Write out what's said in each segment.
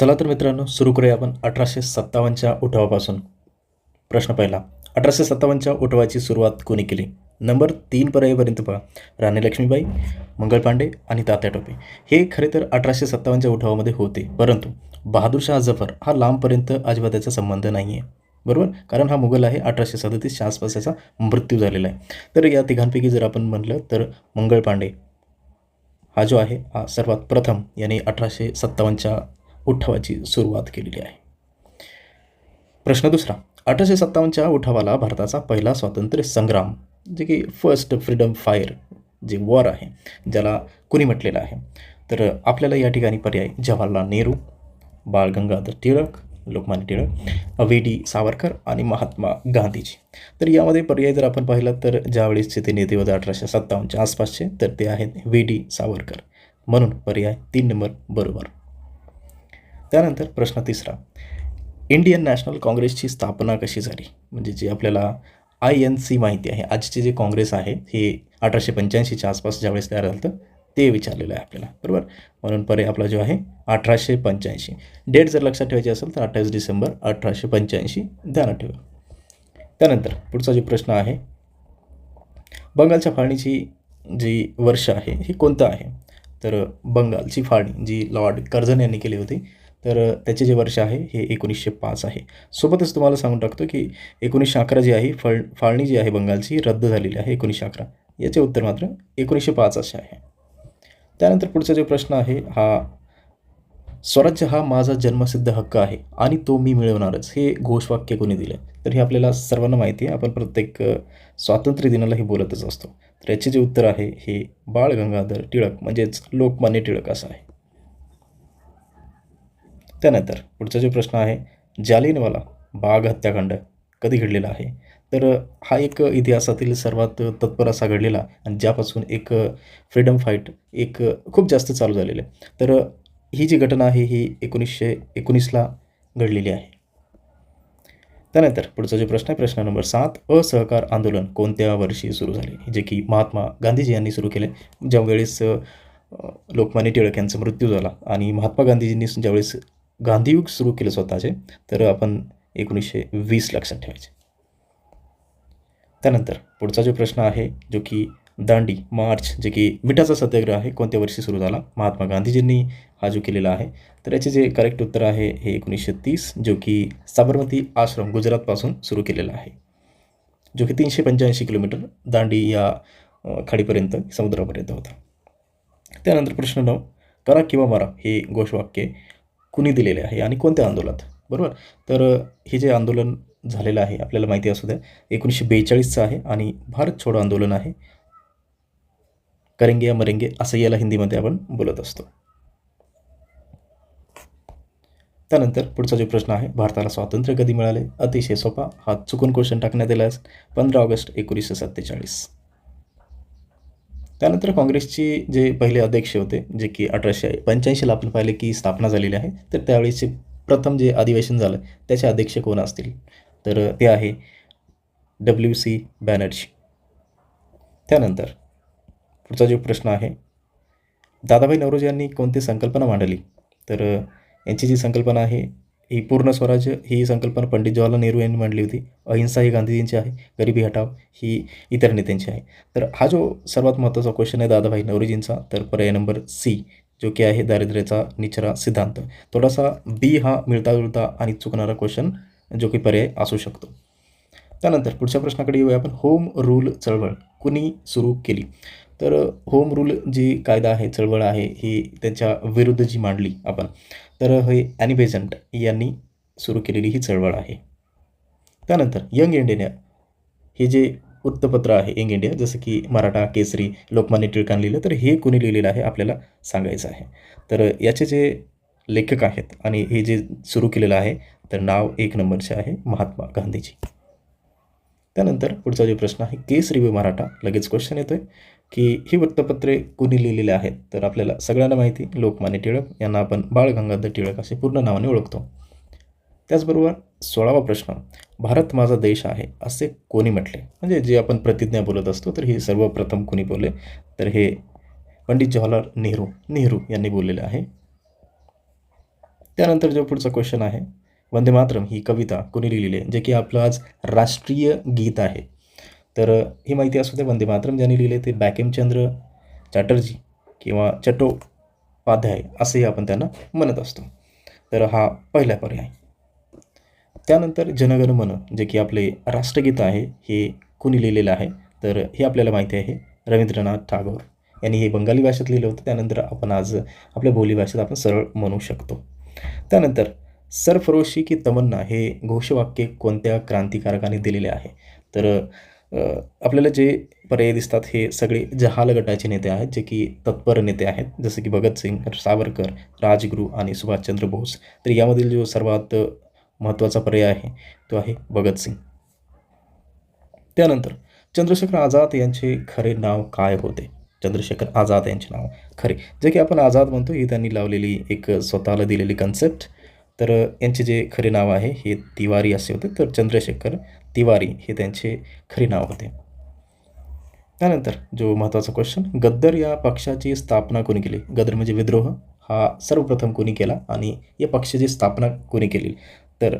चला तर मित्रांनो सुरू करूया आपण अठराशे सत्तावन्नच्या उठावापासून. प्रश्न पहिला अठराशे सत्तावन्नच्या उठावाची सुरुवात कोणी केली? नंबर तीन पर्यायपर्यंत पहा. राणी लक्ष्मीबाई मंगळ पांडे आणि तात्या टोपे. हे खरे तर अठराशे सत्तावन्नच्या उठावामध्ये होते परंतु बहादूरशाह जफर हा लांबपर्यंत अजिबात त्याचा संबंध नाही आहे बरोबर? कारण हा मुघल आहे अठराशे सदतीसच्या आसपास त्याचा मृत्यू झालेला आहे. तर या तिघांपैकी जर आपण म्हणलं तर मंगळ पांडे हा जो आहे हा सर्वात प्रथम याने अठराशे सत्तावन्नच्या उठावाची सुरुवात केलेली आहे. प्रश्न दुसरा. अठराशे सत्तावन्नच्या उठावाला भारताचा पहिला स्वातंत्र्य संग्राम जे की फर्स्ट फ्रीडम फायर जे वॉर आहे ज्याला कुणी म्हटलेलं आहे. तर आपल्याला या ठिकाणी पर्याय जवाहरलाल नेहरू बाळ गंगाधर टिळक लोकमान्य टिळक व्ही डी सावरकर आणि महात्मा गांधीजी. तर यामध्ये पर्याय जर आपण पाहिला तर ज्यावेळेसचे ते नेते होते अठराशे सत्तावन्नच्या आसपासचे तर ते आहेत व्ही डी सावरकर. म्हणून पर्याय तीन नंबर बरोबर. त्यानंतर प्रश्न तिसरा. इंडियन नॅशनल काँग्रेसची स्थापना कशी झाली? म्हणजे जी आपल्याला आय एन सी माहिती आहे. आजचे जे काँग्रेस आहे हे अठराशे पंच्याऐंशीच्या आसपास ज्यावेळेस तयार झालं होतं ते विचारलेलं आहे आपल्याला. बरोबर? म्हणून पर्याय आपला जो आहे अठराशे पंच्याऐंशी. डेट जर लक्षात ठेवायची असेल तर अठ्ठावीस डिसेंबर अठराशे पंच्याऐंशी ध्यानात ठेवा. त्यानंतर पुढचा जो प्रश्न आहे बंगालच्या फाळणीची जी वर्ष आहे ही कोणतं आहे? तर बंगालची फाळणी जी लॉर्ड कर्झन यांनी केली होती तर त्याचे जे वर्ष आहे हे एकोणीसशे पाच आहे. सोबतच तुम्हाला सांगून टाकतो की एकोणीसशे अकरा जी आहे फळ फाळणी जी आहे बंगालची रद्द झालेली आहे एकोणीसशे अकरा. याचे उत्तर मात्र एकोणीसशे पाच असे आहे. त्यानंतर पुढचा जो प्रश्न आहे हा स्वराज्य हा माझा जन्मसिद्ध हक्क आहे आणि तो मी मिळवणारच. हे घोषवाक्य कोणी दिलं तर हे आपल्याला सर्वांना माहिती आहे. आपण प्रत्येक स्वातंत्र्य दिनाला हे बोलतच असतो. तर याचे जे उत्तर आहे हे बाळ गंगाधर टिळक म्हणजेच लोकमान्य टिळक असं आहे. त्यानंतर पुढचा जो प्रश्न आहे जालियनवाला बाग हत्याकांड कधी घडलेला आहे? तर हा एक इतिहासातील सर्वात तत्पर असा घडलेला आणि ज्यापासून एक फ्रीडम फाईट एक खूप जास्त चालू झालेलं आहे. तर ही जी घटना आहे ही एकोणीसशे एकोणीसला घडलेली आहे. त्यानंतर पुढचा जो प्रश्न आहे प्रश्न नंबर सात असहकार आंदोलन कोणत्या वर्षी सुरू झाले? जे की महात्मा गांधीजी यांनी सुरू केले ज्यावेळेस लोकमान्य टिळक यांचा मृत्यू झाला आणि महात्मा गांधीजींनी ज्यावेळेस गांधीयुग सुरू केले स्वतःचे तर आपण एकोणीसशे वीस लक्षात ठेवायचे. त्यानंतर पुढचा जो प्रश्न आहे जो की दांडी मार्च जे की मिठाचा सत्याग्रह आहे कोणत्या वर्षी सुरू झाला? महात्मा गांधीजींनी हा जो केलेला आहे तर याचे जे करेक्ट उत्तर आहे हे एकोणीसशे तीस जो की साबरमती आश्रम गुजरातपासून सुरू केलेला आहे. जो की तीनशे पंच्याऐंशी किलोमीटर दांडी या खाडीपर्यंत समुद्रापर्यंत होता. त्यानंतर प्रश्न नऊ करा किंवा मारा हे घोषवाक्य कुणी दिलेले आहे आणि कोणत्या आंदोलनात? बरोबर? तर हे जे आंदोलन झालेलं आहे आपल्याला माहिती असू द्या एकोणीसशे बेचाळीसचं आहे आणि भारत छोडो आंदोलन आहे. करेंगे या मरेंगे असं याला हिंदीमध्ये आपण बोलत असतो. त्यानंतर पुढचा जो प्रश्न आहे भारताला स्वातंत्र्य कधी मिळाले? अतिशय सोपा. हा चुकून क्वेश्चन टाकण्यात आला आहे. पंधरा ऑगस्ट एकोणीसशे सत्तेचाळीस. त्यानंतर काँग्रेसचे जे पहिले अध्यक्ष होते जे की अठराशे पंच्याऐंशीला आपण पाहिले की स्थापना झालेली आहे तर त्यावेळेचे प्रथम जे अधिवेशन झालं त्याचे अध्यक्ष कोण असतील? तर ते आहे डब्ल्यू सी बॅनर्जी. त्यानंतर पुढचा जो प्रश्न आहे दादाभाई नवरोजी यांनी कोणती संकल्पना मांडली? तर यांची जी संकल्पना आहे ही पूर्ण स्वराज्य ही संकल्पना पंडित जवाहरलाल नेहरू यांनी मांडली होती. अहिंसा ही गांधीजींची आहे गरिबी हटाव ही इतर नेत्यांची आहे. तर हा जो सर्वात महत्त्वाचा क्वेश्चन आहे दादाभाई नवरीजींचा तर पर्याय नंबर सी जो की आहे दारिद्र्याचा निचरा सिद्धांत. थोडासा बी हा मिळता जुळता आणि चुकणारा क्वेश्चन जो की पर्याय असू शकतो. त्यानंतर पुढच्या प्रश्नाकडे येऊया आपण. होम रूल चळवळ कुणी सुरू केली? तर होम रूल जी कायदा आहे चळवळ आहे ही त्याच्या विरुद्ध जी मांडली आपण तर हे ॲनी बेझंट यांनी सुरू केलेली ही चळवळ आहे. त्यानंतर यंग इंडिया हे जे वृत्तपत्र आहे यंग इंडिया जसं की मराठा केसरी लोकमान्य टिळकांनी लिहिलं तर हे कोणी लिहिलेलं आहे आपल्याला सांगायचं आहे. तर याचे जे लेखक आहेत आणि हे जे सुरू केलेलं आहे तर नाव एक नंबरचे आहे महात्मा गांधीजी. त्यानंतर पुढचा जो प्रश्न आहे केस रिव्ह्यू मराठा लगेच क्वेश्चन येतो आहे की ही वृत्तपत्रे कुणी लिहिलेली आहेत? तर आपल्याला सगळ्यांना माहिती लोकमान्य टिळक यांना आपण बाळ गंगाधर टिळक असे पूर्ण नावाने ओळखतो. त्याचबरोबर सोळावा प्रश्न भारत माझा देश आहे असे कोणी म्हटले? म्हणजे जे आपण प्रतिज्ञा बोलत असतो तर हे सर्वप्रथम कोणी बोलले? तर हे पंडित जवाहरलाल नेहरू नेहरू यांनी बोललेले आहे. त्यानंतर जो पुढचा क्वेश्चन आहे वंदे मातरम ही कविता कोणी लिहिलेली आहे? जे की आपलं आज राष्ट्रीय गीत आहे. तर ही माहिती असू दे वंदे मातरम ज्यांनी लिहिले ते बॅकेमचंद्र चॅटर्जी किंवा चट्टोपाध्याय असंही आपण त्यांना म्हणत असतो. तर हा पहिला पर्याय. त्यानंतर जनगण मन जे की आपले राष्ट्रगीत आहे हे कुणी लिहिलेलं आहे? तर हे आपल्याला माहिती आहे रवींद्रनाथ टागोर. यांनी हे बंगाली भाषेत लिहिलं होतं. त्यानंतर आपण आज आपल्या बोलीभाषेत आपण सरळ म्हणू शकतो. त्यानंतर सरफरोशी की तमन्ना हे घोषवाक्य कोणत्या क्रांतिकारकाने दिलेले आहे? तर आपल्याला जे पर्याय दिसतात हे सगळे जहाल गटाचे नेते आहेत जे की तत्पर नेते आहेत. जसे की भगतसिंग सावरकर राजगुरू आणि सुभाषचंद्र बोस. तर यामधील जो सर्वात महत्त्वाचा पर्याय आहे तो आहे भगतसिंग त्यानंतर चंद्रशेखर आझाद यांचे खरे नाव काय होते? चंद्रशेखर आझाद यांचे नाव खरे. जे की आपण आझाद म्हणतो ही त्यांनी लावलेली एक स्वतःला दिलेली कन्सेप्ट तर यांचे जे खरे नाव आहे हे तिवारी असे होते. तर चंद्रशेखर तिवारी हे त्यांचे खरे नाव होते. त्यानंतर जो महत्त्वाचा क्वेश्चन गद्दर या पक्षाची स्थापना कोणी केली? गद्दर म्हणजे विद्रोह. हा सर्वप्रथम कोणी केला आणि या पक्षाची स्थापना कोणी केली? तर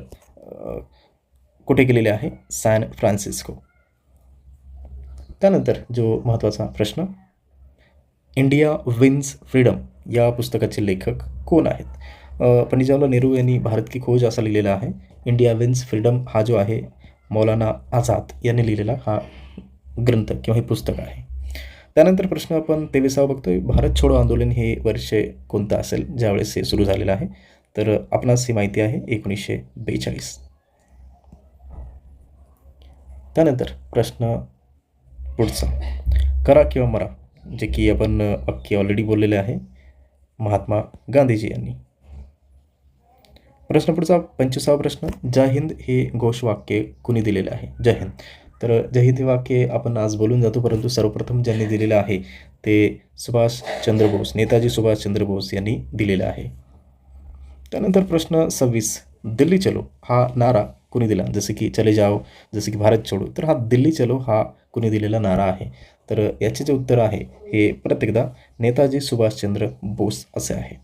कुठे केलेली आहे? San Francisco. त्यानंतर जो महत्त्वाचा प्रश्न इंडिया विन्स फ्रीडम या पुस्तकाचे लेखक कोण आहेत? अ, पंडित जवाहरलाल नेहरू यांनी भारत की खोज असा लिहिलेला आहे. इंडिया विन्स फ्रीडम हा जो आहे मौलाना आझाद यांनी लिहिलेला हा ग्रंथ किंवा हे पुस्तक आहे. त्यानंतर प्रश्न आपण तेविसावा बघतोय. भारत छोडो आंदोलन हे वर्ष कोणतं असेल? ज्यावेळेस हे सुरू झालेलं आहे. तर आपणास ही माहिती आहे एकोणीसशे बेचाळीस. त्यानंतर प्रश्न पुढचा. करा किंवा मरा जे की आपण अख्खी ऑलरेडी बोललेले आहे. महात्मा गांधीजी यांनी. प्रश्न पुढचा पंचवीसावा प्रश्न. जय हिंद हे घोषवाक्य कुणी दिलेले आहे? जय हिंद. तर जय हिंद हे वाक्य आपण आज बोलून जातो परंतु सर्वप्रथम ज्यांनी दिलेलं आहे ते सुभाषचंद्र बोस नेताजी सुभाषचंद्र बोस यांनी दिलेलं आहे. त्यानंतर प्रश्न सव्वीस. दिल्ली चलो हा नारा कुणी दिला? जसे की चले जाओ जसे की भारत छोडो तर हा दिल्ली चलो हा कुणी दिलेला नारा आहे? तर याचे जे उत्तर आहे हे प्रत्येकदा नेताजी सुभाषचंद्र बोस असे आहे.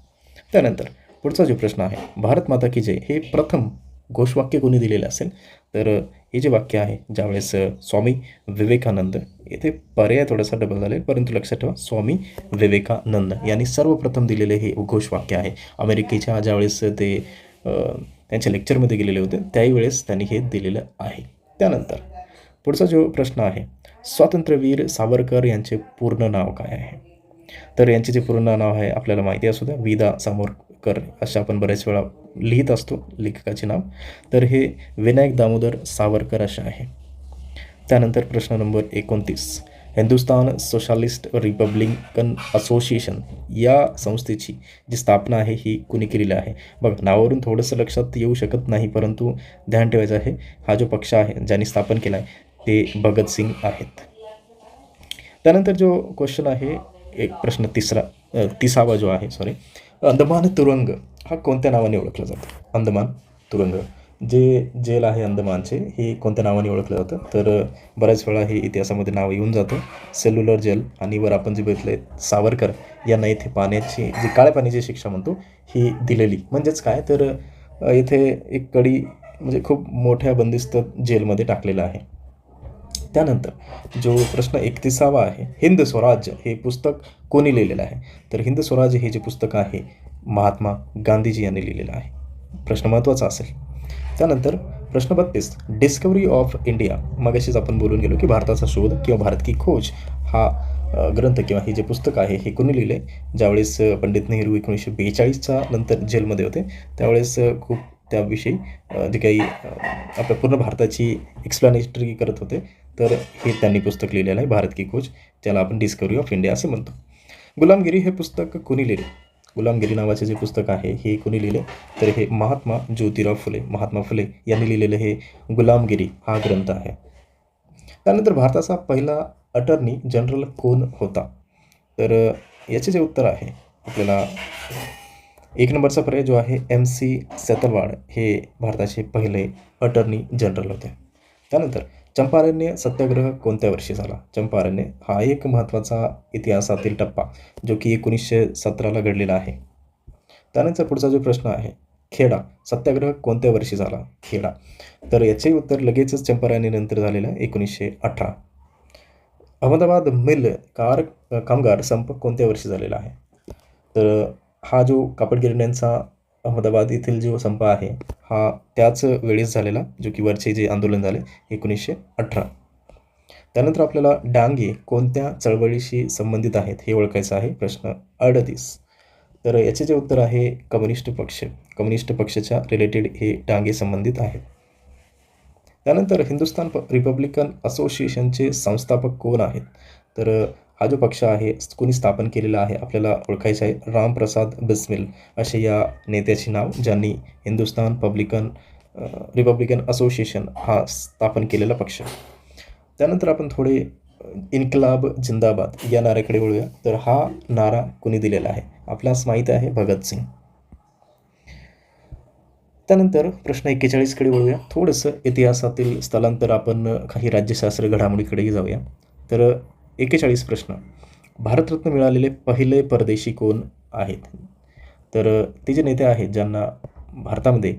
त्यानंतर पुढचा जो प्रश्न आहे भारत माता की जय हे प्रथम घोषवाक्य कोणी दिलेलं असेल? तर हे जे वाक्य आहे ज्यावेळेस स्वामी विवेकानंद येथे पर्याय थोडासा डबल झाले परंतु लक्षात ठेवा स्वामी विवेकानंद यांनी सर्वप्रथम दिलेले हे घोषवाक्य आहे. अमेरिकेच्या ज्यावेळेस ते त्यांच्या लेक्चरमध्ये गेलेले होते त्याही वेळेस त्यांनी हे दिलेलं आहे. त्यानंतर पुढचा जो प्रश्न आहे स्वातंत्र्यवीर सावरकर यांचे पूर्ण नाव काय आहे? तर यांचे जे पूर्ण नाव आहे आपल्याला माहिती असू द्या विदा कर अशा आपण बऱ्याच वेळा लिहित असतो लेखकाचे नाव. तर हे विनायक दामोदर सावरकर असे आहे. त्यानंतर प्रश्न नंबर एकोणतीस. हिंदुस्तान सोशालिस्ट रिपब्लिकन असोसिएशन या संस्थेची जी स्थापना आहे ही कुणी केलेली आहे? बघा नावावरून थोडंसं लक्षात येऊ शकत नाही परंतु ध्यान ठेवायचं आहे हा जो पक्ष आहे ज्यांनी स्थापन केला आहे ते भगतसिंग आहेत. त्यानंतर जो क्वेश्चन आहे एक प्रश्न तिसरा तिसावा जो आहे सॉरी अंदमान तुरुंग हा कोणत्या नावाने ओळखला जातो? अंदमान तुरुंग. जे जेल आहे अंदमानचे हे कोणत्या नावाने ओळखलं जातं? तर बऱ्याच वेळा हे इतिहासामध्ये नाव येऊन जातं. सेल्युलर जेल आणि वर आपण जे बघितले सावरकर यांना इथे पाण्याची जी काळ्या पाण्याची शिक्षा म्हणतो ही दिलेली. म्हणजेच काय? तर इथे एक कडी म्हणजे खूप मोठ्या बंदिस्त जेलमध्ये टाकलेलं आहे. त्यानंतर जो प्रश्न एकतीसावा आहे हिंद स्वराज्य हे पुस्तक कोणी लिहिलेलं आहे? तर हिंद स्वराज्य हे जे पुस्तक आहे महात्मा गांधीजी यांनी लिहिलेलं आहे. प्रश्न महत्त्वाचा असेल. त्यानंतर प्रश्न बत्तीस डिस्कवरी ऑफ इंडिया मगाशीच आपण बोलून गेलो की भारताचा शोध किंवा भारत की खोज हा ग्रंथ किंवा हे जे पुस्तक आहे हे कोणी लिहिले ज्यावेळेस पंडित नेहरू एकोणीसशे बेचाळीसच्या नंतर जेलमध्ये होते त्यावेळेस खूप त्याविषयी जे काही आपल्या पूर्ण भारताची एक्सप्लॅनेटरी करत होते तर हे त्यांनी पुस्तक लिहिलेलं आहे भारत की खोज ज्याला आपण डिस्कवरी ऑफ इंडिया असं म्हणतो. गुलामगिरी हे पुस्तक कोणी लिहिले? गुलामगिरी नावाचे जे पुस्तक आहे हे कोणी लिहिले? तर हे महात्मा ज्योतिराव फुले महात्मा फुले यांनी लिहिलेलं हे गुलामगिरी हा ग्रंथ आहे. त्यानंतर भारताचा पहिला अटर्नी जनरल कोण होता? तर याचे जे उत्तर आहे आपल्याला एक नंबरचा पर्याय जो आहे एम सी सतलवाड हे भारताचे पहिले अटर्नी जनरल होते. त्यानंतर चंपारण्य सत्याग्रह कोणत्या वर्षी झाला? चंपारण्य हा एक महत्त्वाचा इतिहासातील टप्पा जो की एकोणीसशे सतराला घडलेला आहे. त्यानंतर पुढचा जो प्रश्न आहे खेडा सत्याग्रह कोणत्या वर्षी झाला? खेडा. तर याचे उत्तर लगेचच चंपारण्यनंतर झालेलं आहे एकोणीसशे अठरा. अहमदाबाद मिल कार कामगार संप कोणत्या वर्षी झालेला आहे? तर हा जो कापड गिरण्यांचा अहमदाबाद येथील जो संप आहे हा त्याच वेळेस झालेला जो की वरचे जे आंदोलन झाले एकोणीसशे अठरा. त्यानंतर आपल्याला डांगे कोणत्या चळवळीशी संबंधित आहेत हे ओळखायचं आहे प्रश्न अडतीस. तर याचे जे उत्तर आहे कम्युनिस्ट पक्ष. कम्युनिस्ट पक्षाच्या रिलेटेड हे डांगे संबंधित आहेत. त्यानंतर हिंदुस्थान प रिपब्लिकन असोसिएशनचे संस्थापक कोण आहेत? तर हा जो पक्ष आहे कोणी स्थापन केलेला आहे आपल्याला ओळखायचं आहे रामप्रसाद बिस्मिल असे या नेत्याचे नाव ज्यांनी हिंदुस्थान पब्लिकन रिपब्लिकन असोसिएशन हा स्थापन केलेला पक्ष. त्यानंतर आपण थोडे इन्कलाब जिंदाबाद या नाऱ्याकडे वळूया. तर हा नारा कुणी दिलेला आहे? आपल्यास माहीत आहे भगतसिंग त्यानंतर प्रश्न एक्केचाळीसकडे वळूया. थोडंसं इतिहासातील स्थलांतर आपण काही राज्यशास्त्र घडामोडीकडेही जाऊया. तर एक्केचाळीस प्रश्न. भारतरत्न मिळालेले पहिले परदेशी कोण आहेत? तर ते जे नेते आहेत ज्यांना भारतामध्ये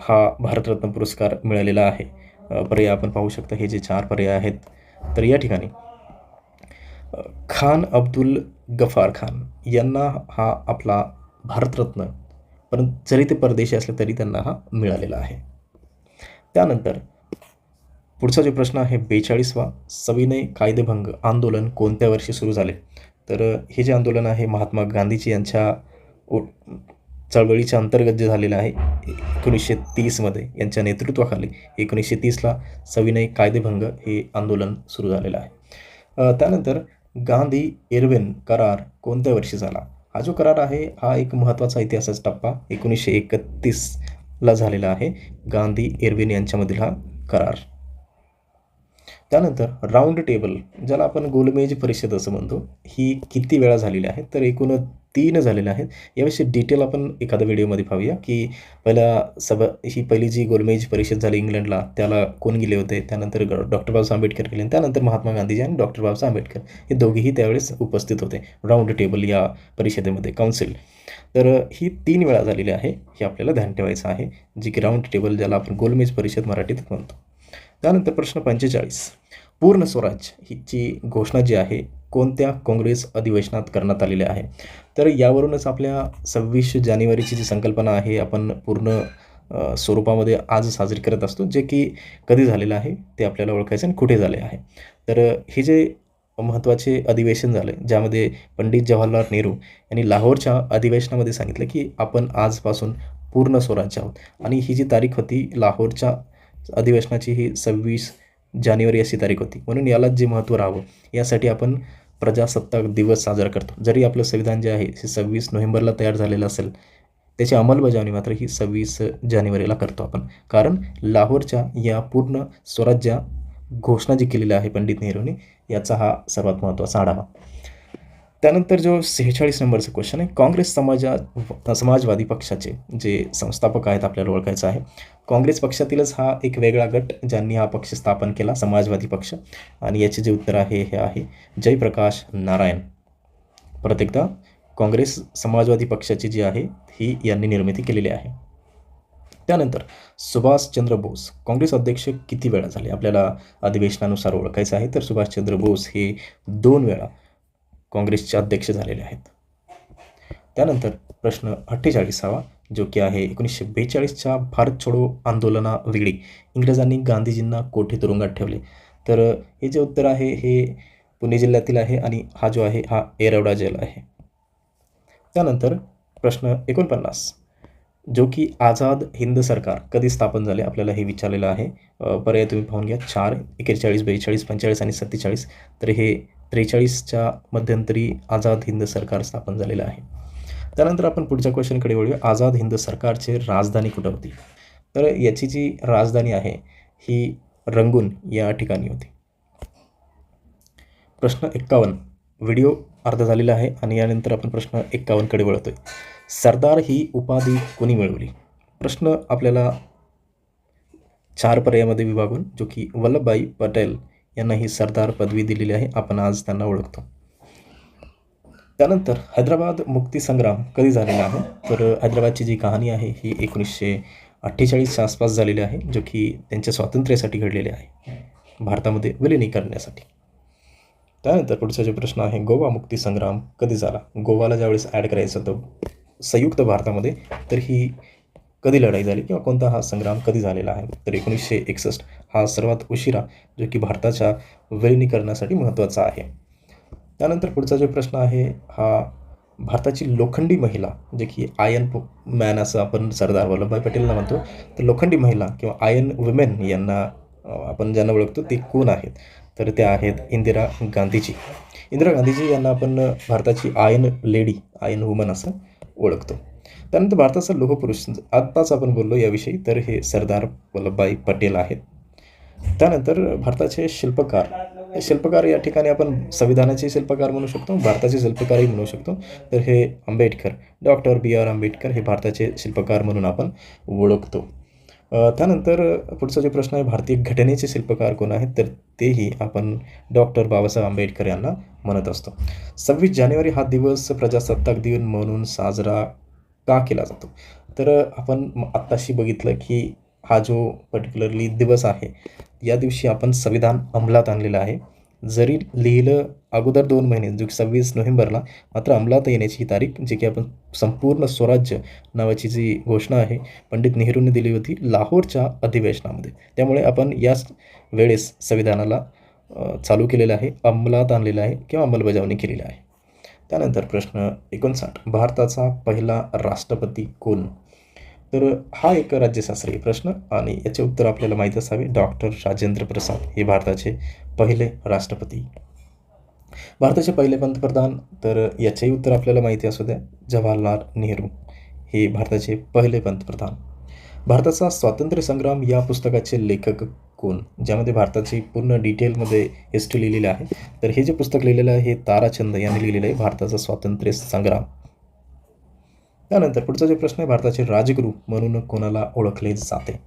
हा भारतरत्न पुरस्कार मिळालेला आहे पर्याय आपण पाहू शकता हे जे चार पर्याय आहेत तर या ठिकाणी खान अब्दुल गफार खान यांना हा आपला भारतरत्न परंतु जरी ते परदेशी असले तरी त्यांना हा मिळालेला आहे. त्यानंतर पुढचा जो प्रश्न आहे बेचाळीसवा. सविनय कायदेभंग आंदोलन कोणत्या वर्षी सुरू झाले? तर हे जे आंदोलन आहे महात्मा गांधीजी यांच्या ओ चळवळीच्या अंतर्गत जे झालेलं आहे एकोणीसशे तीसमध्ये यांच्या नेतृत्वाखाली एकोणीसशे तीसला सविनय कायदेभंग हे आंदोलन सुरू झालेलं आहे. त्यानंतर गांधी इरविन करार कोणत्या वर्षी झाला? हा जो करार आहे हा एक महत्त्वाचा इतिहासाचा टप्पा एकोणीसशे एकतीसला झालेला आहे गांधी इरविन यांच्यामधील हा करार. त्यानंतर राऊंड टेबल ज्याला आपण गोलमेज परिषद असं म्हणतो ही किती वेळा झालेली आहे? तर एकूण तीन झालेल्या आहेत. याविषयी डिटेल आपण एखाद्या व्हिडिओमध्ये पाहूया की पहिला सभा ही पहिली जी गोलमेज परिषद झाली इंग्लंडला त्याला कोण गेले होते? त्यानंतर डॉक्टर बाबासाहेब आंबेडकर गेले. त्यानंतर महात्मा गांधीजी आणि डॉक्टर बाबासाहेब आंबेडकर हे दोघेही त्यावेळेस उपस्थित होते. राऊंड टेबल या परिषदेमध्ये काउन्सिल तर ही तीन वेळा झालेली आहे हे आपल्याला ध्यान ठेवायचं आहे जी की राऊंड टेबल ज्याला आपण गोलमेज परिषद मराठीत म्हणतो. त्यानंतर प्रश्न पंचेचाळीस. पूर्ण स्वराज हिची घोषणा जी आहे कोणत्या काँग्रेस अधिवेशनात करण्यात आलेली आहे? तर यावरूनच आपल्या सव्वीस जानेवारीची जी संकल्पना आहे आपण पूर्ण स्वरूपामध्ये आज साजरी करत असतो जे की कधी झालेलं आहे ते आपल्याला ओळखायचं आणि कुठे झाले आहे. तर हे जे महत्त्वाचे अधिवेशन झाले ज्यामध्ये पंडित जवाहरलाल नेहरू यांनी लाहोरच्या अधिवेशनामध्ये सांगितलं की आपण आजपासून पूर्ण स्वराज्य आहोत. आणि ही जी तारीख होती लाहोरच्या अधिवेशनाची ही सव्वीस जानेवारी अशी तारीख होती. म्हणून यालाच जे महत्त्व राहावं यासाठी आपण प्रजासत्ताक दिवस साजरा करतो. जरी आपलं संविधान जे आहे हे सव्वीस नोव्हेंबरला तयार झालेलं असेल त्याची अंमलबजावणी मात्र ही सव्वीस जानेवारीला करतो आपण. कारण लाहोरच्या या पूर्ण स्वराज्या घोषणा जी केलेली आहे पंडित नेहरूने याचा हा सर्वात महत्त्वाचा आढावा. त्यानंतर जो सेहेचाळीस नंबरचा क्वेश्चन आहे काँग्रेस समाजा समाजवादी पक्षाचे जे संस्थापक आहेत आपल्याला ओळखायचं आहे काँग्रेस पक्षातीलच हा एक वेगळा गट ज्यांनी हा पक्ष स्थापन केला समाजवादी पक्ष. आणि याचे जे उत्तर आहे हे आहे जयप्रकाश नारायण. परत एकदा काँग्रेस समाजवादी पक्षाची जी आहे ही यांनी निर्मिती केलेली आहे. त्यानंतर सुभाषचंद्र बोस. काँग्रेस अध्यक्ष किती वेळा झाले? आपल्याला अधिवेशनानुसार ओळखायचं आहे तर सुभाषचंद्र बोस हे दोन वेळा काँग्रेसचे अध्यक्ष झालेले आहेत. त्यानंतर प्रश्न अठ्ठेचाळीसावा जो की आहे एकोणीसशे बेचाळीसच्या भारत छोडो आंदोलनावेळी इंग्रजांनी गांधीजींना कोठे तुरुंगात ठेवले? तर हे जे उत्तर आहे हे पुणे जिल्ह्यातील आहे आणि हा जो आहे हा एरवडा जेल आहे. त्यानंतर प्रश्न एकोणपन्नास जो की आझाद हिंद सरकार कधी स्थापन झाले आपल्याला हे विचारलेलं आहे. पर्याय तुम्ही पाहून घ्या. चार एकेचाळीस बेचाळीस पंचेचाळीस आणि सत्तेचाळीस. तर हे त्रेचाळीसच्या मध्यंतरी आझाद हिंद सरकार स्थापन झालेलं आहे. त्यानंतर आपण पुढच्या क्वेश्चनकडे वळूया. आझाद हिंद सरकारचे राजधानी कुठं होती? तर याची जी राजधानी आहे ही रंगून या ठिकाणी होती. प्रश्न एक्कावन्न. व्हिडिओ अर्धा झालेला आहे आणि यानंतर आपण प्रश्न एक्कावन्नकडे वळतो आहे सरदार ही उपाधी कोणी मिळवली? प्रश्न आपल्याला चार पर्यायामध्ये विभागून जो की वल्लभभाई पटेल यांना ही सरदार पदवी दिलेली आहे. आपण आज त्यांना ओळखतो. त्यानंतर हैदराबाद मुक्तीसंग्राम कधी झालेला आहे? तर हैदराबादची जी कहाणी आहे ही एकोणीसशे अठ्ठेचाळीसच्या आसपास झालेली आहे जो की त्यांच्या स्वातंत्र्यासाठी घडलेले आहे. भारतामध्ये विलिनी करण्यासाठी त्यानंतर पुढचा जो प्रश्न आहे गोवा मुक्तीसंग्राम कधी झाला? गोवाला ज्यावेळेस ॲड करायचं होतं संयुक्त भारतामध्ये तर ही कधी लढाई झाली किंवा कोणता हा संग्राम कधी झालेला आहे? तर एकोणीसशे एकसष्ट हा सर्वात उशिरा जो की भारताच्या विलिनीकरणासाठी महत्त्वाचा आहे. त्यानंतर पुढचा जो प्रश्न आहे हा भारताची लोखंडी महिला जे की आयन मॅन असं आपण सरदार वल्लभभाई पटेलला म्हणतो तर लोखंडी महिला किंवा आयन वुमेन यांना आपण ज्यांना ओळखतो ते कोण आहेत? तर त्या आहेत इंदिरा गांधीजी. इंदिरा गांधीजी यांना आपण भारताची आयन लेडी आयन वुमन असं ओळखतो. त्यानंतर भारताचा लोहपुरुष आत्ताच आपण बोललो याविषयी तर हे सरदार वल्लभभाई पटेल आहेत. त्यानंतर भारताचे शिल्पकार हे शिल्पकार या ठिकाणी आपण संविधानाचे शिल्पकार म्हणू शकतो भारताचे शिल्पकारही म्हणू शकतो. तर हे Ambedkar doctor B R Ambedkar हे भारताचे शिल्पकार म्हणून आपण ओळखतो. त्यानंतर पुढचा जो प्रश्न आहे भारतीय घटनेचे शिल्पकार कोण आहेत तर तेही आपण डॉक्टर बाबासाहेब आंबेडकर यांना म्हणत असतो. सव्वीस जानेवारी हा दिवस प्रजासत्ताक दिन म्हणून साजरा का केला जातो? तर आपण आत्ताशी बघितलं की हा जो पर्टिक्युलरली दिवस आहे या दिवशी आपण संविधान अंमलात आणलेलं आहे. जरी लिहिलं अगोदर दोन महिने जो की सव्वीस नोव्हेंबरला मात्र अंमलात येण्याची ही तारीख जी की आपण संपूर्ण स्वराज्य नावाची जी घोषणा आहे पंडित नेहरूंनी दिली होती लाहोरच्या अधिवेशनामध्ये. त्यामुळे आपण याच वेळेस संविधानाला चालू केलेलं आहे अंमलात आणलेलं आहे किंवा अंमलबजावणी केलेली आहे. त्यानंतर प्रश्न एकोणसाठ. भारताचा पहिला राष्ट्रपती कोण? तर हा एक राज्यशास्त्रीय प्रश्न आणि याचे उत्तर आपल्याला माहीत असावे. डॉक्टर राजेंद्र प्रसाद हे भारताचे पहिले राष्ट्रपती. भारताचे पहिले पंतप्रधान तर याचेही उत्तर आपल्याला माहिती असू द्या. जवाहरलाल नेहरू हे भारताचे पहिले पंतप्रधान. भारताचा स्वातंत्र्य संग्राम या पुस्तकाचे लेखक कोण? ज्यामध्ये भारताची पूर्ण डिटेलमध्ये हिस्ट्री लिहिलेली आहे. तर हे जे पुस्तक लिहिलेलं आहे हे ताराचंद यांनी लिहिलेलं आहे भारताचा स्वातंत्र्य संग्राम. त्यानंतर पुढचा जो प्रश्न आहे भारताचे राजगुरू म्हणून कोणाला ओळखले जाते?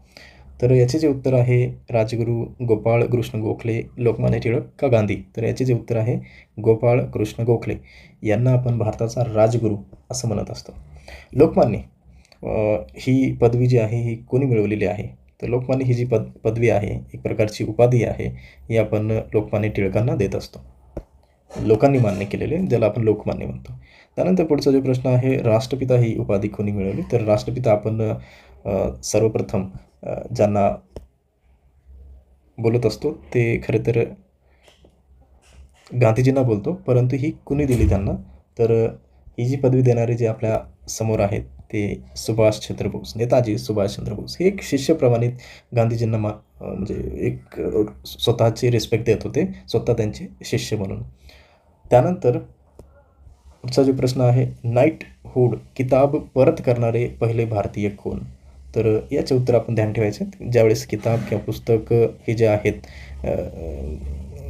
तर याचे जे उत्तर आहे राजगुरू गोपाळ कृष्ण गोखले लोकमान्य टिळक का गांधी? तर याचे जे उत्तर आहे गोपाळ कृष्ण गोखले. यांना आपण भारताचा राजगुरू असं म्हणत असतो. लोकमान्य ही पदवी जी आहे ही कोणी मिळवलेली आहे? तर लोकमान्य ही जी पद पदवी आहे एक प्रकारची उपाधी आहे ही आपण लोकमान्य टिळकांना देत असतो. लोकांनी मान्य केलेले ज्याला आपण लोकमान्य म्हणतो. त्यानंतर पुढचा जो प्रश्न आहे राष्ट्रपिता ही उपाधी कोणी मिळवली? तर राष्ट्रपिता आपण सर्वप्रथम ज्यांना बोलत असतो ते खरं तर गांधीजींना बोलतो परंतु ही कुणी दिली त्यांना? तर ही जी पदवी देणारे जे आपल्यासमोर आहेत ते सुभाषचंद्र बोस नेताजी सुभाषचंद्र बोस हे एक शिष्यप्रमाणित गांधीजींना मा म्हणजे एक स्वतःचे स्वतःची रिस्पेक्ट देत होते स्वतः त्यांचे शिष्य म्हणून. त्यानंतर पुढचा जो प्रश्न आहे नाईटहूड किताब परत करणारे पहिले भारतीय कोण? तर याचे उत्तर आपण ध्यान ठेवायचे ज्यावेळेस किताब किंवा पुस्तक हे जे आहेत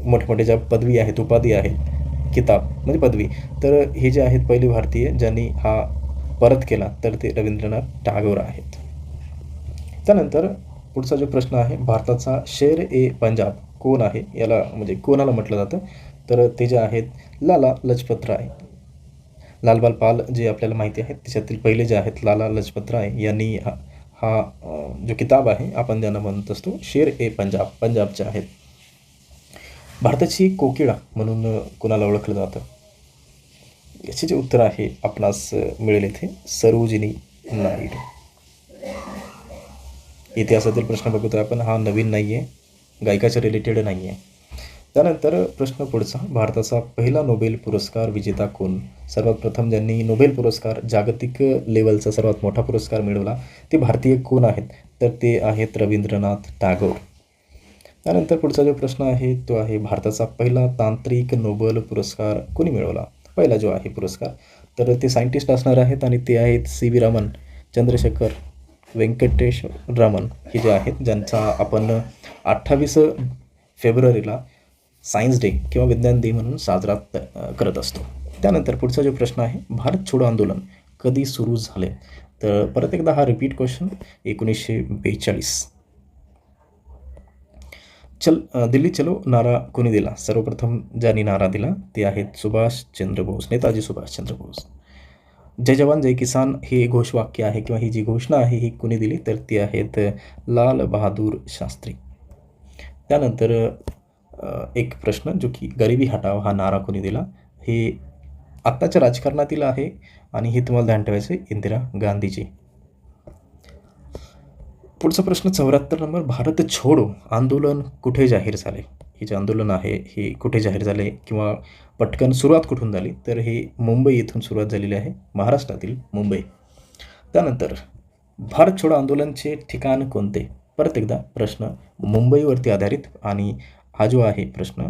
मोठमोठे ज्या पदवी आहेत उपाधी आहेत किताब म्हणजे पदवी तर हे जे आहेत पहिले भारतीय ज्यांनी हा परत केला तर ते रवींद्रनाथ टागोर आहेत. त्यानंतर पुढचा जो प्रश्न आहे भारताचा शेर ए पंजाब कोण आहे? याला म्हणजे कोणाला म्हटलं जातं? तर ते जे आहेत लाला लजपत राय लालबाल पाल जे आपल्याला माहिती आहेत त्याच्यातील पहिले जे आहेत लाला लजपत राय यांनी हा हा जो किताब आहे आपण ज्यांना म्हणत असतो शेर ए पंजाब पंजाबचे आहेत. भारताची कोकिळा म्हणून कोणाला ओळखलं जातं? याचे जे उत्तर आहे आपणास मिळेल इथे. सरोजिनी नाईड. इतिहासातील प्रश्न बघतोय आपण हा नवीन नाही आहे गायकाच्या रिलेटेड नाही आहे त्यानंतर प्रश्न पुढचा भारताचा पहिला नोबेल पुरस्कार विजेता कोण? सर्वात प्रथम ज्यांनी नोबेल पुरस्कार जागतिक लेवलचा सर्वात मोठा पुरस्कार मिळवला ते भारतीय कोण आहेत? तर ते आहेत रवींद्रनाथ टागोर. त्यानंतर पुढचा जो प्रश्न आहे तो आहे भारताचा पहिला तांत्रिक नोबेल पुरस्कार कोणी मिळवला? पहिला जो आहे पुरस्कार. तर ते सायंटिस्ट असणार आहेत आणि ते आहेत सी व्ही रमन चंद्रशेखर व्यंकटेश रमन. हे जे आहेत ज्यांचा आपण अठ्ठावीस फेब्रुवारीला सायन्स डे किंवा विज्ञान डे म्हणून साजरा करत असतो. त्यानंतर पुढचा जो प्रश्न आहे भारत छोडो आंदोलन कधी सुरू झाले? तर परत एकदा हा रिपीट क्वेश्चन एकोणीसशे बेचाळीस. चल दिल्ली चलो नारा कोणी दिला? सर्वप्रथम ज्यांनी नारा दिला ते आहेत सुभाषचंद्र बोस नेताजी सुभाषचंद्र बोस. जय जवान जय किसान हे घोषवाक्य आहे किंवा ही जी घोषणा आहे ही कोणी दिली? तर ती आहेत लाल बहादूर शास्त्री. त्यानंतर एक प्रश्न जो की गरिबी हटाव हा नारा कोणी दिला? हे आत्ताच्या राजकारणातील आहे आणि हे तुम्हाला ध्यान ठेवायचं आहे इंदिरा गांधीजी. पुढचा प्रश्न चौऱ्याहत्तर नंबर भारत छोडो आंदोलन कुठे जाहीर झाले? हे जे आंदोलन आहे हे कुठे जाहीर झाले किंवा पटकन सुरुवात कुठून झाली? तर हे मुंबई येथून सुरुवात झालेली आहे महाराष्ट्रातील मुंबई. त्यानंतर भारत छोडो आंदोलनचे ठिकाण कोणते? परत एकदा प्रश्न मुंबईवरती आधारित आणि हा जो आहे प्रश्न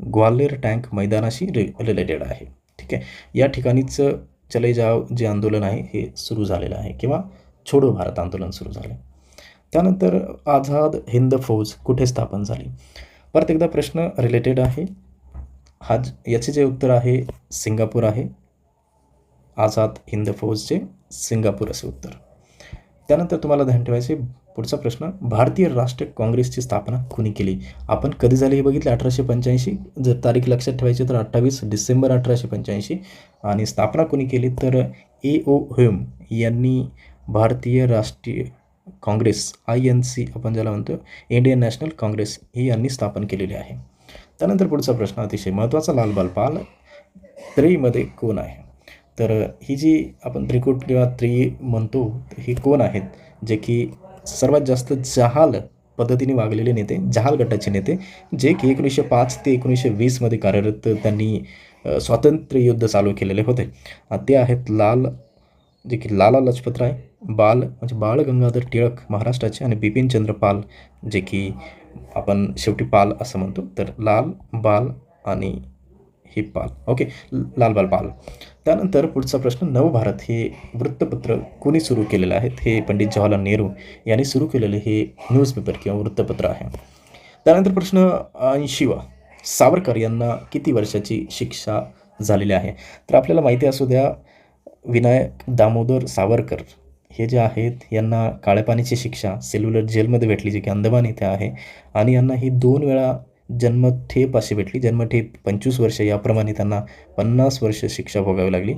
ग्वाल्हेर टँक मैदानाशी रि रिलेटेड आहे. ठीक आहे? या ठिकाणीच चले जाव जे आंदोलन आहे हे सुरू झालेलं आहे किंवा छोडो भारत आंदोलन सुरू झाले. त्यानंतर आझाद हिंद फौज कुठे स्थापन झाली? परत एकदा प्रश्न रिलेटेड आहे. हा ज- याचे जे उत्तर आहे सिंगापूर आहे. आझाद हिंद फौजचे सिंगापूर असे उत्तर. त्यानंतर तुम्हाला ध्यान ठेवायचे पुढचा प्रश्न भारतीय राष्ट्रीय काँग्रेसची स्थापना कुणी केली? आपण कधी झाली हे बघितलं? अठराशे पंच्याऐंशी? जर तारीख लक्षात ठेवायची तर अठ्ठावीस डिसेंबर अठराशे पंच्याऐंशी. आणि स्थापना कुणी केली? तर ए ओ ह्युम यांनी भारतीय राष्ट्रीय काँग्रेस आय एन सी आपण ज्याला म्हणतो इंडियन नॅशनल काँग्रेस ही यांनी स्थापन केलेली आहे त्यानंतर पुढचा प्रश्न अतिशय महत्त्वाचा लालबाल पाल त्रयीमध्ये कोण आहे तर ही जी आपण त्रिकूट किंवा त्रि म्हणतो ही कोण आहेत जे की सर्वात जास्त जहाल पद्धतीने वागलेले नेते जहाल गटाचे नेते जे की एकोणीसशे पाच ते एकोणीसशे वीसमध्ये कार्यरत त्यांनी स्वातंत्र्य युद्ध चालू केलेले होते ते आहेत लाल जे की लाला लजपतराय बाल म्हणजे बाळ गंगाधर टिळक महाराष्ट्राचे आणि बिपिनचंद्र पाल जे की आपण शेवटी पाल असं म्हणतो. तर लाल बाल आणि हे पाल. ओके लालबाल पाल. त्यानंतर पुढचा प्रश्न नवभारत हे वृत्तपत्र कोणी सुरू केलेलं आहे? हे पंडित जवाहरलाल नेहरू यांनी सुरू केलेले हे न्यूजपेपर किंवा वृत्तपत्र आहे. त्यानंतर प्रश्न ऐंशीवा. सावरकर यांना किती वर्षाची शिक्षा झालेली आहे? तर आपल्याला माहिती असू द्या विनायक दामोदर सावरकर हे जे आहेत यांना काळ्या पाण्याची शिक्षा सेल्युलर जेलमध्ये भेटली जी की अंदमान इथे आहे. आणि यांना ही दोन वेळा जन्मठेप अशी भेटली. जन्मठेप पंचवीस वर्ष याप्रमाणे त्यांना पन्नास वर्ष शिक्षा भोगावी लागली.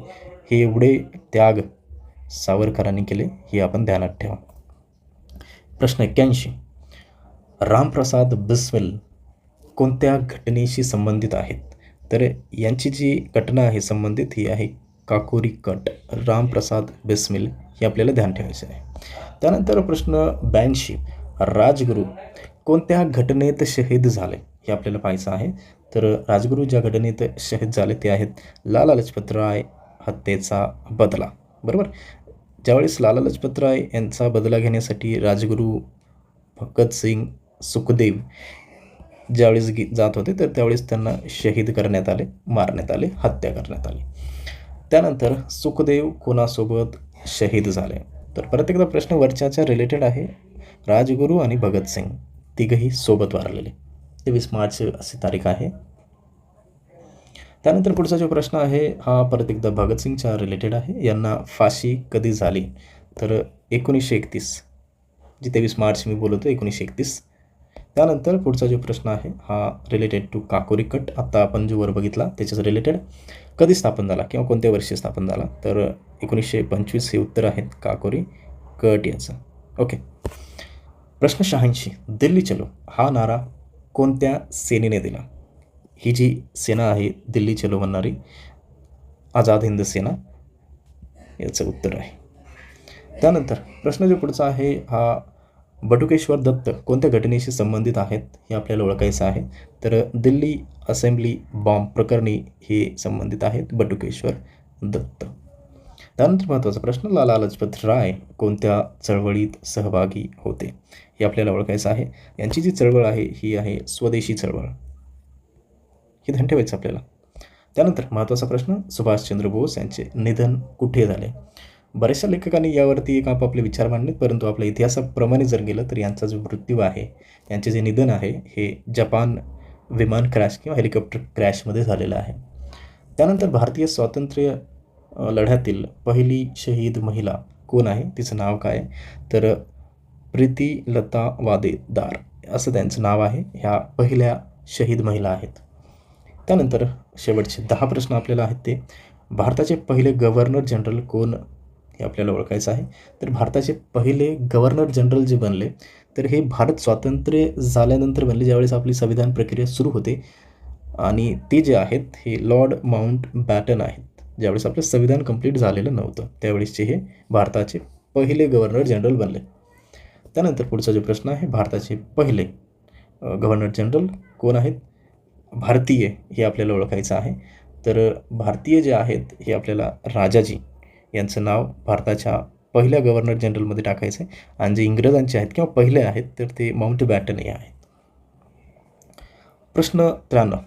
हे एवढे त्याग सावरकरांनी केले हे आपण ध्यानात ठेवा. प्रश्न एक्क्याऐंशी. रामप्रसाद बिस्मिल कोणत्या घटनेशी संबंधित आहेत? तर यांची जी घटना आहे संबंधित ही आहे काकोरी कट रामप्रसाद बिस्मिल हे आपल्याला ध्यान ठेवायचे आहे. त्यानंतर प्रश्न ब्याऐंशी राजगुरू कोणत्या घटनेत शहीद झाले? हे आपल्याला पाहायचं आहे. तर राजगुरू ज्या घटनेत शहीद झाले ते आहेत लाला लजपतराय हत्येचा बदला. बरोबर? ज्यावेळेस लाला लजपतराय यांचा बदला घेण्यासाठी राजगुरू भगतसिंग सुखदेव ज्यावेळेस गी जात होते तर त्यावेळेस त्यांना शहीद करण्यात आले मारण्यात आले हत्या करण्यात आली. त्यानंतर सुखदेव कोणासोबत शहीद झाले. तर परत एकदा प्रश्न वरच्याच्या रिलेटेड आहे. राजगुरू आणि भगतसिंग तिघही सोबत वारलेले. तेवीस मार्च अशी तारीख आहे. त्यानंतर पुढचा जो प्रश्न आहे हा परत एकदा भगतसिंगच्या रिलेटेड आहे. यांना फाशी कधी झाली? तर एकोणीसशे एकतीस. जी तेवीस मार्च मी बोलतो एकोणीसशे एकतीस. त्यानंतर पुढचा जो प्रश्न आहे हा रिलेटेड टू काकोरी कट. आत्ता आपण जो वर बघितला त्याच्याच रिलेटेड कधी स्थापन झाला किंवा कोणत्या वर्षी स्थापन झाला? तर एकोणीसशे पंचवीस हे उत्तर आहेत काकोरी कट याचं. ओके प्रश्न शहाऐंशी. दिल्ली चलो. हा नारा कोणत्या सेनेने दिला? ही जी सेना आहे दिल्ली चलो म्हणणारी आझाद हिंद सेना याचं उत्तर आहे. त्यानंतर प्रश्न जो पुढचा आहे हा बटुकेश्वर दत्त कोणत्या घटनेशी संबंधित आहेत हे आपल्याला ओळखायचं आहे. तर दिल्ली असेंब्ली बॉम्ब प्रकरणी हे संबंधित आहेत बटुकेश्वर दत्त. त्यानंतर महत्त्वाचा प्रश्न लाला लजपत राय कोणत्या चळवळीत सहभागी होते? हे आपल्याला ओळखायचं आहे. यांची जी चळवळ आहे ही आहे स्वदेशी चळवळ. हे ध्यान ठेवायचं आपल्याला. त्यानंतर महत्त्वाचा प्रश्न सुभाषचंद्र बोस यांचे निधन कुठे झाले? बऱ्याचशा लेखकांनी यावरती एक आपापले विचार मांडलेत परंतु आपल्या इतिहासाप्रमाणे जर गेलं तर यांचा जो मृत्यू आहे यांचे जे निधन आहे हे जपान विमान क्रॅश किंवा हेलिकॉप्टर क्रॅशमध्ये झालेलं आहे. त्यानंतर भारतीय स्वातंत्र्य लढ्यातील पहिली शहीद महिला कोण आहे तिचं नाव काय? आहे? तर प्रीती लता वादेदार असं त्यांचं नाव आहे ह्या पहिल्या शहीद महिला आहेत. त्यानंतर शेवटचे दहा प्रश्न आपल्याला आहेत ते. भारताचे पहिले गव्हर्नर जनरल कोण हे आपल्याला ओळखायचं आहे. तर भारताचे पहिले गव्हर्नर जनरल जे बनले तर हे भारत स्वातंत्र्य झाल्यानंतर बनले ज्यावेळेस आपली संविधान प्रक्रिया सुरू होते. आणि ते जे आहेत हे लॉर्ड माउंट बॅटन आहेत ज्यावेळेस आपलं संविधान कंप्लीट झालेलं नव्हतं. त्यावेळेसचे हे भारताचे पहिले गव्हर्नर जनरल बनले. त्यानंतर पुढचा जो प्रश्न आहे भारताचे पहिले गव्हर्नर जनरल कोण आहेत? भारतीय हे आपल्याला ओळखायचं आहे. तर भारतीय जे आहेत हे आपल्याला राजाजी यांचं नाव भारताच्या पहिल्या गव्हर्नर जनरलमध्ये टाकायचं आहे आणि जे इंग्रजांचे आहेत किंवा पहिले आहेत तर ते माउंट बॅटन हे आहेत. प्रश्न त्र्याण्णव.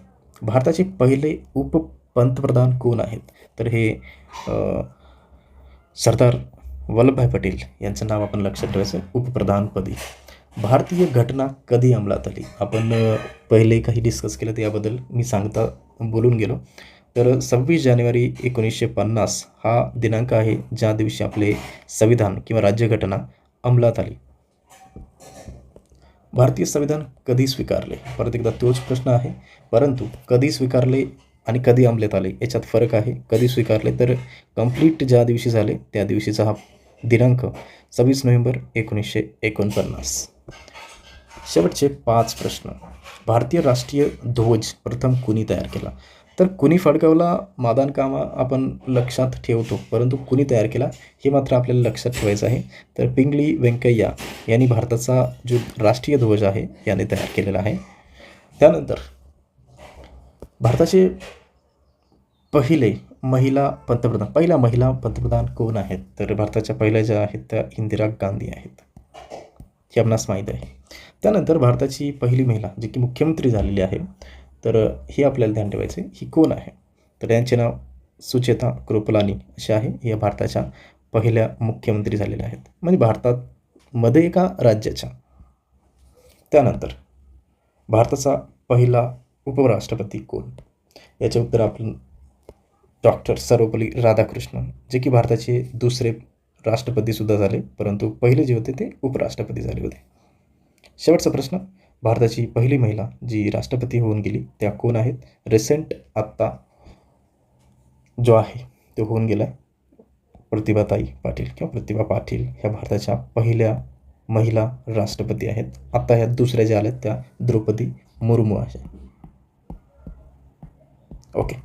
भारताचे पहिले उपपंतप्रधान कोण आहेत? तर हे सरदार वल्लभभाई पटेल यांचं नाव आपण लक्षात ठेवायचं उपप्रधानपदी. भारतीय घटना कधी अंमलात आली? आपण पहिले काही डिस्कस केलं त्याबद्दल मी सांगता बोलून गेलो. तर सव्वीस जानेवारी एकोणीसशे पन्नास हा दिनांक आहे ज्या दिवशी आपले संविधान किंवा राज्यघटना अंमलात आली. भारतीय संविधान कधी स्वीकारले? परत एकदा तोच प्रश्न आहे. परंतु कधी स्वीकारले आणि कधी अंमलात आले याच्यात फरक आहे. कधी स्वीकारले तर कंप्लीट ज्या दिवशी झाले त्या दिवशीचा हा दिनांक सव्वीस नोव्हेंबर एकोणीसशे एकोणपन्नास. शेवटचे पाच प्रश्न. भारतीय राष्ट्रीय ध्वज प्रथम कुणी तयार केला? तर कुणी फडकवला मादान कामा आपण लक्षात ठेवतो. परंतु कुणी तयार केला हे मात्र आपल्याला लक्षात ठेवायचं आहे. तर पिंगली व्यंकय्या यांनी भारताचा जो राष्ट्रीय ध्वज आहे याने तयार केलेला आहे. त्यानंतर भारताचे पहिले महिला पंतप्रधान पहिल्या महिला पंतप्रधान कोण आहेत? तर भारताच्या पहिल्या ज्या आहेत त्या इंदिरा गांधी आहेत. हे आपणास माहीत आहे. त्यानंतर भारताची पहिली महिला जी की मुख्यमंत्री झालेली आहे तर हे आपल्याला ध्यान ठेवायचं आहे ही कोण आहे? तर यांचे नाव सुचेता कृपलानी असे आहे. या भारताच्या पहिल्या मुख्यमंत्री झालेल्या आहेत. म्हणजे भारतात मध्ये एका राज्याच्या. त्यानंतर भारताचा पहिला उपराष्ट्रपती कोण? याचे उत्तर आपण डॉक्टर सर्वपल्ली राधाकृष्णन जे की भारताचे दुसरे राष्ट्रपतीसुद्धा झाले परंतु पहिले जे होते ते उपराष्ट्रपती झाले होते. शेवटचा प्रश्न भारताची पहिली महिला जी राष्ट्रपती होऊन गेली त्या कोण आहेत? रिसेंट आत्ता जो आहे तो होऊन गेला प्रतिभाताई पाटील किंवा प्रतिभा पाटील ह्या भारताच्या पहिल्या महिला राष्ट्रपती आहेत. आत्ता ह्या दुसऱ्या ज्या आल्या त्या द्रौपदी मुर्मू आहे ओके.